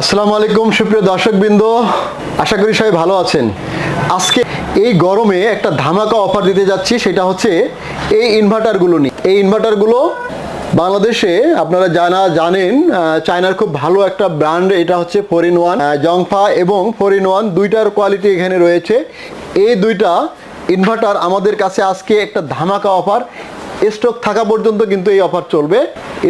আসসালামু আলাইকুম, সুপ্রিয় দর্শকবৃন্দ। আশা করি সবাই ভালো আছেন। আজকে এই গরমে একটা ধামাকা অফার দিতে যাচ্ছি, সেটা হচ্ছে এই ইনভার্টারগুলো নিয়ে। এই ইনভার্টারগুলো বাংলাদেশে আপনারা জানা, জানেন চায়নার খুব ভালো একটা ব্র্যান্ড, এটা হচ্ছে ফোর ইন ওয়ান জংফা এবং ফোর ইন ওয়ান, দুইটার কোয়ালিটি এখানে রয়েছে। এই দুইটা ইনভার্টার আমাদের কাছে আজকে একটা ধামাকা অফার। স্টক থাকা পর্যন্ত কিন্তু এই অফার চলবে।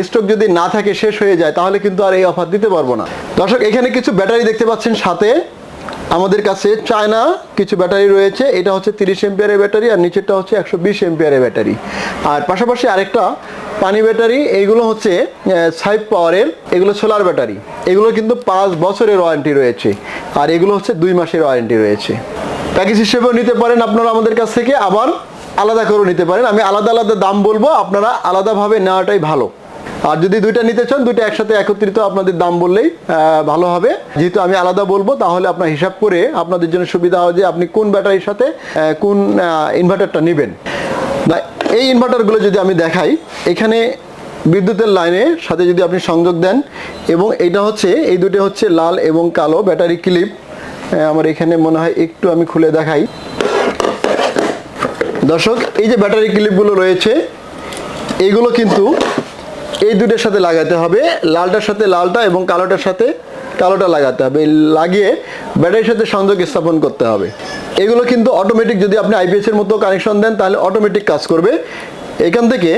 স্টক যদি না থাকে, শেষ হয়ে যায়, তাহলে কিন্তু আর এই অফার দিতে পারব না। দর্শক, এখানে কিছু ব্যাটারি দেখতে পাচ্ছেন সাথে। আমাদের কাছে চায়না কিছু ব্যাটারি রয়েছে। এটা হচ্ছে তিরিশ এমপিয়ারের ব্যাটারি আর নিচেরটা হচ্ছে একশো বিশ এমপিয়ারের ব্যাটারি। আর পাশাপাশি আরেকটা পানি ব্যাটারি, এইগুলো হচ্ছে সাইপ পাওয়ারের এগুলো সোলার ব্যাটারি। এগুলো কিন্তু পাঁচ বছরের ওয়ারেন্টি রয়েছে আর এগুলো হচ্ছে দুই মাসের ওয়ারেন্টি রয়েছে। প্যাকেজ হিসেবেও নিতে পারেন আপনারা আমাদের কাছ থেকে। আবার আলাদা করেও নিতে পারেন। আমি আলাদা আলাদা দাম বলব, আপনারা আলাদাভাবে নেওয়াটাই ভালো। আর যদি দুইটা নিতে চান, দুইটা একসাথে একত্রিত আপনাদের দাম বললেই ভালো হবে। যেহেতু আমি আলাদা বলব, তাহলে আপনার হিসাব করে আপনাদের জন্য সুবিধা হয় যে আপনি কোন ব্যাটারির সাথে কোন ইনভার্টারটা নেবেন। এই ইনভার্টারগুলো যদি আমি দেখাই, এখানে বিদ্যুতের লাইনের সাথে যদি আপনি সংযোগ দেন, এবং এটা হচ্ছে, এই দুটো হচ্ছে লাল এবং কালো ব্যাটারি ক্লিপ। আমার এখানে মনে হয় একটু আমি খুলে দেখাই। দর্শক, এই যে ব্যাটারি ক্লিপগুলো রয়েছে এইগুলো কিন্তু এই দুটোর সাথে লাগাতে হবে। লালটার সাথে লালটা এবং কালোটার সাথে কালোটা লাগাতে হবে। লাগিয়ে ব্যাটারির সাথে সংযোগ স্থাপন করতে হবে। এগুলো কিন্তু অটোমেটিক যদি আপনি আইপিএস এর মতো কানেকশন দেন, তাহলে অটোমেটিক কাজ করবে। এখান থেকে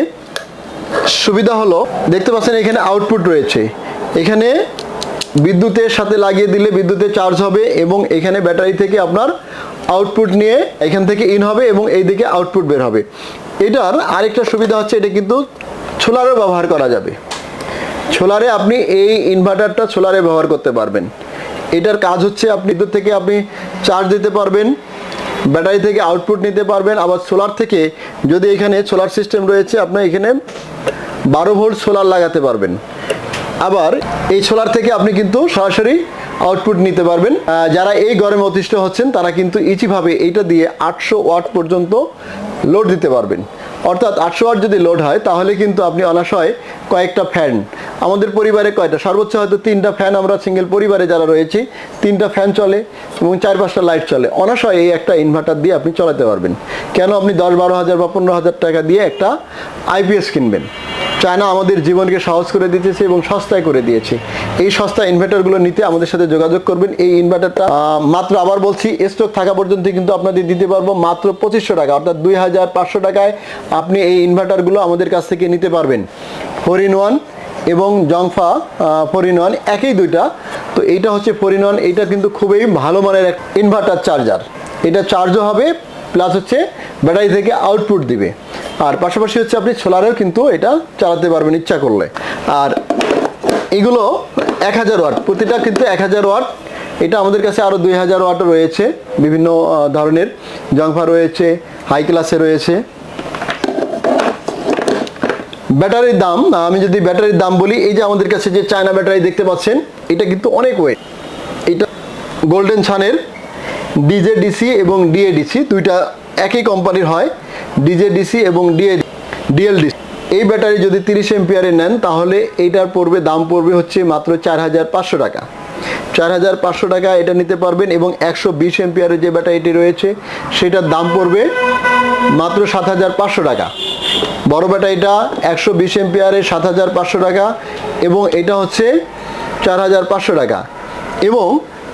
সুবিধা হলো, দেখতে পাচ্ছেন এখানে আউটপুট রয়েছে। এখানে বিদ্যুতের সাথে লাগিয়ে দিলে বিদ্যুতে চার্জ হবে এবং এখানে ব্যাটারি থেকে আপনার আউটপুট নিয়ে এখান থেকে ইন হবে এবং এই দিকে আউটপুট বের হবে। এটার আরেকটা সুবিধা হচ্ছে এটা কিন্তু সোলারও ব্যবহার করা যাবে। সোলারে আপনি এই ইনভার্টারটা সোলারে ব্যবহার করতে পারবেন। এটার কাজ হচ্ছে আপনি বিদ্যুৎ থেকে আপনি চার্জ দিতে পারবেন, ব্যাটারি থেকে আউটপুট নিতে পারবেন, আবার সোলার থেকে যদি এখানে সোলার সিস্টেম রয়েছে আপনার এখানে বারো ভোল্ট সোলার লাগাতে পারবেন। আবার এই সোলার থেকে আপনি কিন্তু সরাসরি আউটপুট নিতে পারবেন। যারা এই গরমে অতিষ্ঠ হচ্ছেন, তারা কিন্তু ইচিভাবে এইটা দিয়ে আটশো ওয়াট পর্যন্ত লোড দিতে পারবেন। অর্থাৎ আটশো ওয়াট যদি লোড হয়, তাহলে কিন্তু আপনি অনাশয় কয়েকটা ফ্যান আমাদের পরিবারে কয়টা? সর্বোচ্চ হয়তো তিনটা ফ্যান আমরা সিঙ্গেল পরিবারে যারা রয়েছি, তিনটা ফ্যান চলে এবং চার পাঁচটা লাইট চলে। অনাশয় এই একটা ইনভার্টার দিয়ে আপনি চলাতে পারবেন। কেন আপনি দশ বারো হাজার বা পনেরো হাজার টাকা দিয়ে একটা আইপিএস কিনবেন? চায়না আমাদের জীবনকে সহজ করে দিতেছে এবং সস্তায় করে দিয়েছে। এই সস্তা ইনভার্টারগুলো নিতে আমাদের সাথে যোগাযোগ করবেন। এই ইনভার্টারটা মাত্র আবার বলছি স্টক থাকা পর্যন্ত কিন্তু আপনাদের দিতে পারব মাত্র পঁচিশশো টাকা, অর্থাৎ দুই হাজার পাঁচশো টাকায় আপনি এই ইনভার্টারগুলো আমাদের কাছ থেকে নিতে পারবেন। ফোর ইন ওয়ান এবং জংফা ফোর ইন ওয়ান একই দুইটা। তো এইটা হচ্ছে ফোর ইন ওয়ান এইটা কিন্তু খুবই ভালো মানের এক ইনভার্টার চার্জার এটা চার্জও হবে প্লাস হচ্ছে ব্যাটারি থেকে আউটপুট দিবে। আর পাশাপাশি হচ্ছে আপনি সোলারেও কিন্তু এটা চালাতে পারবেন ইচ্ছা করলে। আর এগুলো এক হাজার ওয়াট, প্রতিটা কিন্তু এক হাজার ওয়াট। এটা আমাদের কাছে আরও দুই হাজার ওয়াটও রয়েছে, বিভিন্ন ধরনের। জংফা রয়েছে, হাই ক্লাসে রয়েছে। ব্যাটারির দাম আমি যদি ব্যাটারির দাম বলি, এই যে আমাদের কাছে যে চায়না ব্যাটারি দেখতে পাচ্ছেন, এটা কিন্তু অনেক ওয়েট। এটা গোল্ডেন ছানের ডিজে ডিসি এবং ডিএডিসি, দুইটা একই কোম্পানির হয়। ডিজে ডিসি এবং ডিএ ডিএলডিসি। এই ব্যাটারি যদি তিরিশ এমপিয়ারে নেন, তাহলে এইটার পড়বে, দাম পড়বে হচ্ছে মাত্র চার হাজার পাঁচশো টাকা। চার হাজার পাঁচশো টাকা এটা নিতে পারবেন এবং একশো বিশ এমপিয়ারের যে ব্যাটারিটি রয়েছে, সেটার দাম পড়বে মাত্র সাত হাজার পাঁচশো টাকা। বড় ব্যাটারিটা একশো বিশ এমপিয়ারের সাত হাজার পাঁচশো টাকা এবং এটা হচ্ছে চার হাজার পাঁচশো টাকা। এবং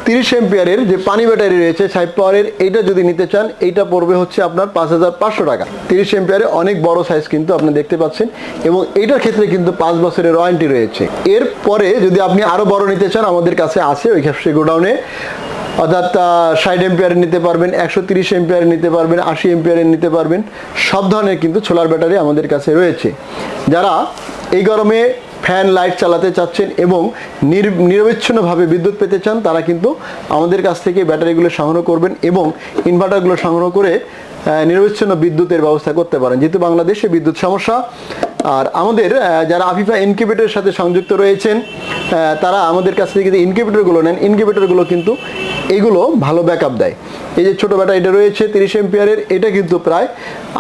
তিরিশ এম্পিয়ারের যে পানি ব্যাটারি রয়েছে সাইড পাওয়ারের, এইটা যদি নিতে চান, এইটা পড়বে হচ্ছে আপনার পাঁচ হাজার পাঁচশো টাকা। তিরিশ এমপিয়ারে অনেক বড় সাইজ কিন্তু আপনি দেখতে পাচ্ছেন এবং এইটার ক্ষেত্রে কিন্তু পাঁচ বছরের ওয়ারেন্টি রয়েছে। এরপরে যদি আপনি আরও বড় নিতে চান, আমাদের কাছে আছে ওই সেই গোডাউনে। অর্থাৎ ষাট এম্পিয়ারের নিতে পারবেন, একশো তিরিশ এম্পিয়ারের নিতে পারবেন, আশি এম্পিয়ারের নিতে পারবেন। সব ধরনের কিন্তু সোলার ব্যাটারি আমাদের কাছে রয়েছে। যারা এই গরমে ফ্যান লাইট চালাতে চাচ্ছেন এবং নির নিরবিচ্ছিন্নভাবে বিদ্যুৎ পেতে চান, তারা কিন্তু আমাদের কাছ থেকে ব্যাটারিগুলো সংগ্রহ করবেন এবং ইনভার্টারগুলো সংগ্রহ করে নিরবিচ্ছিন্ন বিদ্যুতের ব্যবস্থা করতে পারেন। যেহেতু বাংলাদেশে বিদ্যুৎ সমস্যা আর আমাদের যারা আফিফা ইনকিউবেটরের সাথে সংযুক্ত রয়েছেন তারা আমাদের কাছ থেকে যে ইনকিউবেটরগুলো নেন, ইনকিউবেটরগুলো কিন্তু এগুলো ভালো ব্যাকআপ দেয়। এই যে ছোটো ব্যাটা এটা রয়েছে, তিরিশ এম্পিয়ারের, এটা কিন্তু প্রায়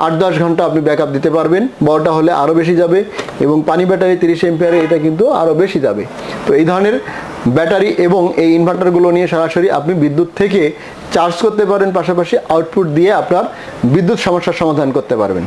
আট দশ ঘণ্টা আপনি ব্যাকআপ দিতে পারবেন। বড়টা হলে আরও বেশি যাবে এবং পানি ব্যাটারি তিরিশ এম্পিয়ারের, এটা কিন্তু আরও বেশি যাবে। তো এই ধরনের ব্যাটারি এবং এই ইনভার্টারগুলো নিয়ে সরাসরি আপনি বিদ্যুৎ থেকে চার্জ করতে পারেন, পাশাপাশি আউটপুট দিয়ে আপনার বিদ্যুৎ সমস্যার সমাধান করতে পারবেন।